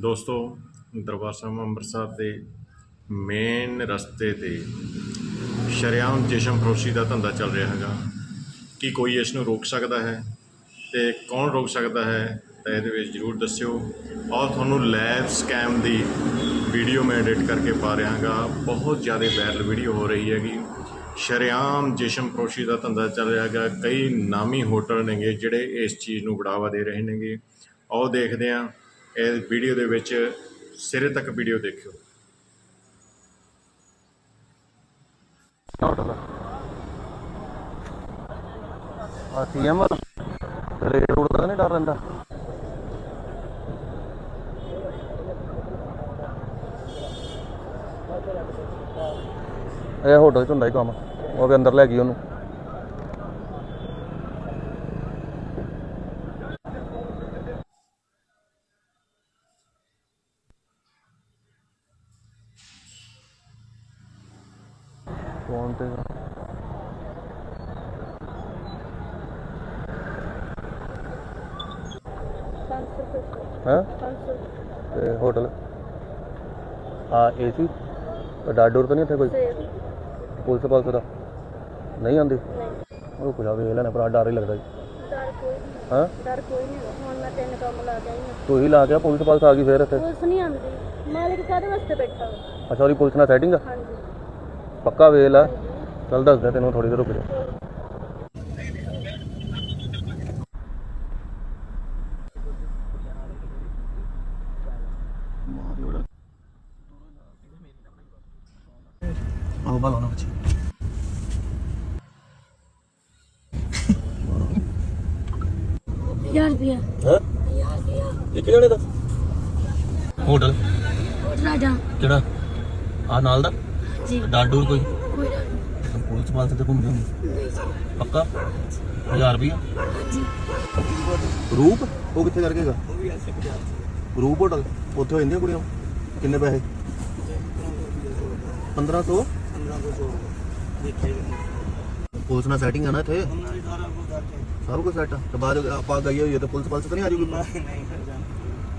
ਦੋਸਤੋ, ਦਰਬਾਰ ਸਾਹਿਬ ਅੰਮ੍ਰਿਤਸਰ ਦੇ ਮੇਨ ਰਸਤੇ ਤੇ ਸ਼ਰੇਆਮ ਚੇਸ਼ਮ ਫਰੋਸ਼ੀ ਦਾ ਧੰਦਾ ਚੱਲ ਰਿਹਾ ਹੈਗਾ ਕੀ ਕੋਈ ਇਸ ਨੂੰ ਰੋਕ ਸਕਦਾ ਹੈ ਤੇ ਕੌਣ ਰੋਕ ਸਕਦਾ ਹੈ, ਤਾਂ ਇਹਦੇ ਵਿੱਚ ਜਰੂਰ ਦੱਸਿਓ। ਔਰ ਤੁਹਾਨੂੰ ਲੈਬ ਸਕੈਮ ਦੀ ਵੀਡੀਓ ਮੈਂ ਐਡਿਟ ਕਰਕੇ ਪਾ ਰਿਹਾ ਹਾਂਗਾ। ਬਹੁਤ ਜ਼ਿਆਦਾ ਵਾਇਰਲ ਵੀਡੀਓ ਹੋ ਰਹੀ ਹੈਗੀ। ਸ਼ਰੇਆਮ ਜੇਸ਼ਮ ਫਰੋਸ਼ੀ ਦਾ ਧੰਦਾ ਚੱਲ ਰਿਹਾ ਹੈਗਾ। ਕਈ ਨਾਮੀ ਹੋਟਲ ਨੇਗੇ ਜਿਹੜੇ ਇਸ ਚੀਜ਼ ਨੂੰ ਬੜਾਵਾ ਦੇ ਰਹੇ ਨੇਗੇ। ਆਓ ਦੇਖਦੇ ਹਾਂ। ਇਹ ਵੀਡੀਓ ਦੇ ਵਿੱਚ ਸਿਰੇ ਤੱਕ ਵੀਡੀਓ ਦੇਖਿਓ। ਆ ਸੀਐਮ ਰੇਡ ਰੋਡ ਦਾ ਨਹੀਂ ਡਰ ਰਹਿੰਦਾ। ਇਹ ਹੋਟਲ ਚ ਹੁੰਦਾ ਹੀ ਕੰਮ। ਉਹ ਵੀ ਅੰਦਰ ਲੈ ਗਈ ਉਹਨੂੰ। ਫੋਨ ਤੇ। ਹੈ? ਤੇ ਹੋਟਲ? ਆ ਏਸੀ ਡਾਟ ਡੋਰ ਤਾਂ ਨਹੀਂ ਇੱਥੇ ਕੋਈ? ਪੁਲਿਸ ਪਾਲਸ ਦਾ? ਨਹੀਂ ਆਉਂਦੀ? ਉਹ ਕੁਝ ਆ ਵੇਖ ਲੈਣਾ ਭਰਾ ਡਰ ਹੀ ਲੱਗਦਾ ਜੀ। ਡਰ ਕੋਈ ਨਹੀਂ। ਹਾਂ? ਡਰ ਕੋਈ ਨਹੀਂ। ਹੁਣ ਮੈਂ ਤਿੰਨ ਕੰਮ ਲਾ ਹਾਂ। ਤੂੰ ਹੀ ਲਾ ਕੇ ਆ, ਪੁਲਿਸ ਪਾਲਸ ਆ ਗਈ ਫੇਰ ਇੱਥੇ। ਪੁਲਿਸ ਨਹੀਂ ਆਉਂਦੀ। ਮਾਲਿਕ ਕਾਹਦੇ ਵਾਸਤੇ ਬੈਠਾ? ਅੱਛਾ ਉਹਦੀ ਪੁਲਿਸ ਨਾਲ ਸੈਟਿੰਗ ਆ? ਹਾਂਜੀ। ਪੱਕਾ ਵੇਖ ਲੈ ਚੱਲ ਦੱਸ ਦੇ ਤੈਨੂੰ ਥੋੜੀ ਦੇਰ ਰੁਕ ਜਾ। ਆਹ ਬਾਲ ਹੋਣਾ ਬੱਚੀ ਯਾਰ ਰੁਪਿਆ ਹੈ? ਇੱਕ ਜਣੇ ਦਾ? ਹੋਟਲ। ਰਾਜਾ ਕਿਹੜਾ? ਆ ਨਾਲ ਦਾ? ਕੋਈ? ਕੋਈ ਡਰ ਨਹੀਂ। ਪੁਲਿਸ ਪਾਲਸ ਤੇ ਘੁੰਮਦੇ ਹੁੰਦੇ ਪੱਕਾ? 1000 ਰੁਪਇਆ ਜੀ ਰੂਪ? ਉਹ ਕਿੱਥੇ ਕਰਕੇਗਾ ਰੂਪ ਹੋਟਲ? ਉੱਥੇ ਹੋ ਜਾਂਦੀਆਂ ਕੁੜੀਆਂ? ਕਿੰਨੇ ਪੈਸੇ? 1500 ਪੁਲਿਸ ਨਾਲ ਸੈਟਿੰਗ ਆ ਨਾ ਇੱਥੇ? ਸਾਰਾ ਕੁਝ ਸੈਟ ਆ। ਤੇ ਬਾਅਦ ਆਪਾਂ ਗਈ ਹੋਈ ਹੈ ਤੇ ਪੁਲਿਸ ਪੁਲਿਸ ਤਾਂ ਨਹੀਂ ਆ ਜੂਗੀ।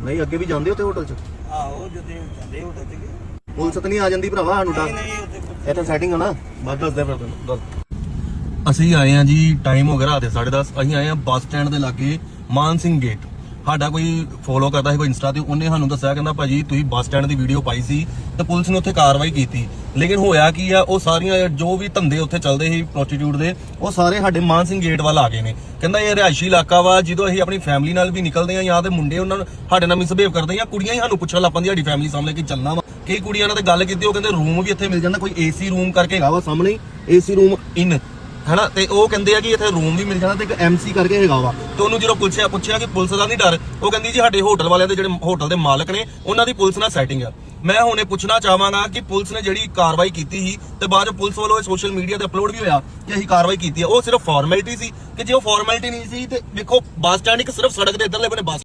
ਨਹੀਂ ਅੱਗੇ ਵੀ ਜਾਂਦੇ ਉੱਥੇ ਹੋਟਲ 'ਚ? ਆਹੋ ਜਦੋਂ ਜਾਂਦੇ ਹੋਟਲ ਤੇ ਗਏ। ਪੁਲਿਸ ਤਾਂ ਨਹੀਂ ਆ ਜਾਂਦੀ ਭਰਾਵਾ ਸਾਨੂੰ ਨਹੀਂ ਉੱਥੇ ਇੱਥੇ ਸੈਟਿੰਗ ਆ ਨਾ। ਬਾਅਦ ਦੱਸਦੇ ਫਿਰ ਤੈਨੂੰ ਦੱਸ। ਅਸੀਂ ਆਏ ਆ ਜੀ ਟਾਈਮ ਹੋ ਗਿਆ ਰਾਤ ਦੇ 10:30 ਅਸੀਂ ਆਏ ਆ ਬੱਸ ਸਟੈਂਡ ਦੇ ਲਾਗੇ ਮਾਨ ਸਿੰਘ ਗੇਟ ਸਾਡਾ ਕੋਈ ਫੋਲੋ ਕਰਦਾ ਸੀ ਕੋਈ ਇੰਸਟਾ ਤੇ ਉਹਨੇ ਸਾਨੂੰ ਦੱਸਿਆ ਕਹਿੰਦਾ ਭਾਜੀ ਤੁਸੀਂ ਬੱਸ ਸਟੈਂਡ ਦੀ ਵੀਡੀਓ ਪਾਈ ਸੀ ਤੇ ਪੁਲਿਸ ਨੇ ਉੱਥੇ ਕਾਰਵਾਈ ਕੀਤੀ। ਲੇਕਿਨ ਹੋਇਆ ਕੀ ਆ ਉਹ ਸਾਰੀਆਂ ਜੋ ਵੀ ਧੰਦੇ ਉੱਥੇ ਚੱਲਦੇ ਸੀ ਪ੍ਰੋਸਟੀਟਿਊਟ ਦੇ ਉਹ ਸਾਰੇ ਸਾਡੇ ਮਾਨ ਸਿੰਘ ਗੇਟ ਵੱਲ ਆ ਗਏ ਨੇ। ਕਹਿੰਦਾ ਇਹ ਰਿਹਾਇਸ਼ੀ ਇਲਾਕਾ ਵਾ ਜਦੋਂ ਅਸੀਂ ਆਪਣੀ ਫੈਮਿਲੀ ਨਾਲ ਵੀ ਨਿਕਲਦੇ ਆ ਜਾਂ ਤੇ ਮੁੰਡੇ ਉਹਨਾਂ ਨੂੰ ਸਾਡੇ ਨਾਲ ਮਿਸਬਿਹੇਵ ਕਰਦੇ ਆ ਕੁੜੀਆਂ ਹੀ ਸਾਨੂੰ ਪੁੱਛਣ ਲੱਗ ਪੈਂਦੀਆਂ ਸਾਡੀ ਫੈਮਿਲੀ ਸਾਹਮਣੇ ਕਿ ਚੱਲਣਾ ਵਾ। ਕਈ ਕੁੜੀਆਂ ਨਾਲ ਤੇ ਗੱਲ ਕੀਤੀ, ਉਹ ਕਹਿੰਦੇ ਰੂਮ ਵੀ ਇੱਥੇ ਮਿਲ ਜਾਂਦਾ, ਕੋਈ ਏਸੀ ਰੂਮ ਕਰਕੇ ਹੈਗਾ ਵਾ ਸਾਹਮਣੇ ਏਸੀ ਰੂਮ ਇਨ ਹੈਨਾ? ਤੇ ਉਹ ਕਹਿੰਦੇ ਆ ਕਿ ਇੱਥੇ ਰੂਮ ਵੀ ਮਿਲ ਜਾਂਦਾ ਤੇ ਇੱਕ ਐਮਸੀ ਕਰਕੇ ਹੈਗਾ ਵਾ। ਤੇ ਉਹਨੂੰ ਜਦੋਂ ਪੁੱਛਿਆ ਪੁੱਛਿਆ ਕਿ ਪੁਲਿਸ ਦਾ ਨਹੀਂ ਡਰ, ਉਹ ਕਹਿੰਦੀ ਜੀ ਸਾਡੇ ਹੋਟਲ ਵਾਲਿਆਂ ਦੇ ਜਿਹੜੇ ਹੋਟਲ ਦੇ ਮਾਲਕ ਨੇ, ਉਹਨਾਂ ਦੀ ਪੁਲਿਸ ਨਾਲ ਸੈਟਿੰਗ ਆ। ਮੈਂ ਹੁਣੇ ਪੁੱਛਣਾ ਚਾਹਾਂਗਾ ਕਿ ਪੁਲਿਸ ਨੇ ਜਿਹੜੀ ਕਾਰਵਾਈ ਕੀਤੀ ਸੀ ਤੇ ਬਾਅਦ ਚ ਪੁਲਿਸ ਵੱਲੋਂ ਸੋਸ਼ਲ ਮੀਡੀਆ ਤੇ ਅਪਲੋਡ ਵੀ ਹੋਇਆ ਕਿ ਅਸੀਂ ਕਾਰਵਾਈ ਕੀਤੀ ਆ। ਉਹ ਸਿਰਫ ਫਾਰਮੈਲਿਟੀ ਸੀ ਕਿ ਜੇ ਉਹ ਫਾਰਮੈਲਿਟੀ ਨਹੀਂ ਸੀ ਤੇ ਦੇਖੋ ਬੱਸ ਸਟੈਂਡ ਇੱਕ ਸਿਰਫ ਸੜਕ ਦੇ ਇੱਧਰਲੇ ਬਨੇ ਬੱਸ